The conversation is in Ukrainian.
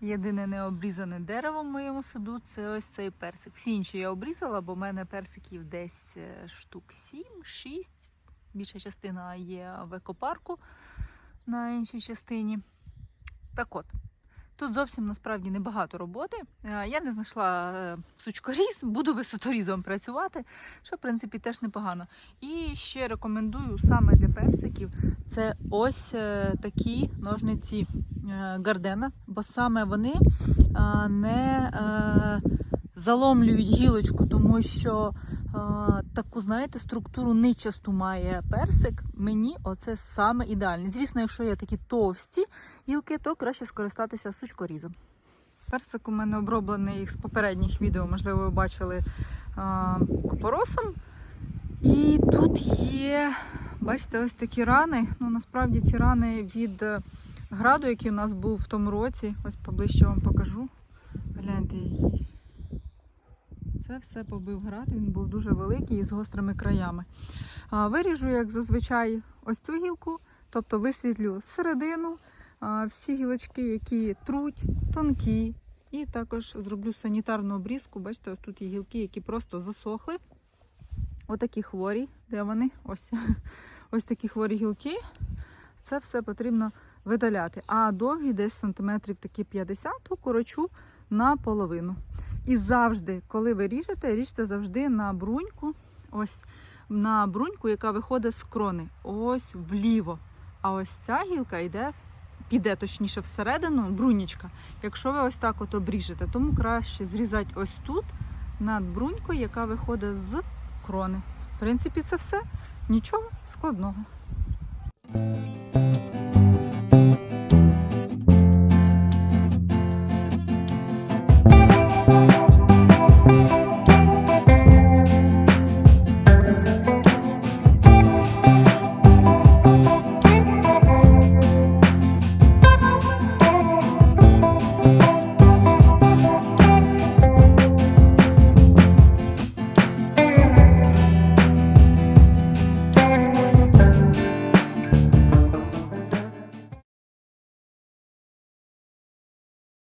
Єдине необрізане дерево в моєму саду це ось цей персик. Всі інші я обрізала, бо в мене персиків десь е, штук 7-6. Більша частина є в екопарку на іншій частині. Так от, тут зовсім насправді небагато роботи. Е, Я не знайшла е, сучкоріз, буду висоторізом працювати, що в принципі теж непогано. І ще рекомендую саме для персиків це ось е, такі ножниці Гардена, бо саме вони не заломлюють гілочку, тому що таку, знаєте, структуру ничасту має персик. Мені оце саме ідеальне. Звісно, якщо є такі товсті гілки, то краще скористатися сучкорізом. Персик у мене оброблений з попередніх відео, можливо, ви бачили купоросом. І тут є, бачите, ось такі рани. Ну, насправді ці рани від е, граду, який у нас був в тому році. Ось поближче вам покажу. Гляньте, які. Це все побив град, він був дуже великий і з гострими краями. Виріжу, як зазвичай, ось цю гілку, тобто висвітлю середину, всі гілочки, які труть, тонкі. І також зроблю санітарну обрізку. Бачите, ось тут є гілки, які просто засохли. Отакі хворі, де вони? Ось. Ось такі хворі гілки. Це все потрібно видаляти. А довгі десь сантиметрів такі 50, укорочу наполовину. І завжди, коли ви ріжете, ріжте завжди на бруньку. Ось на бруньку, яка виходить з крони. Ось вліво. А ось ця гілка йде, піде точніше всередину, брунічка. Якщо ви ось так от обріжете, тому краще зрізати ось тут над брунькою, яка виходить з крони. В принципі, це все. Нічого складного.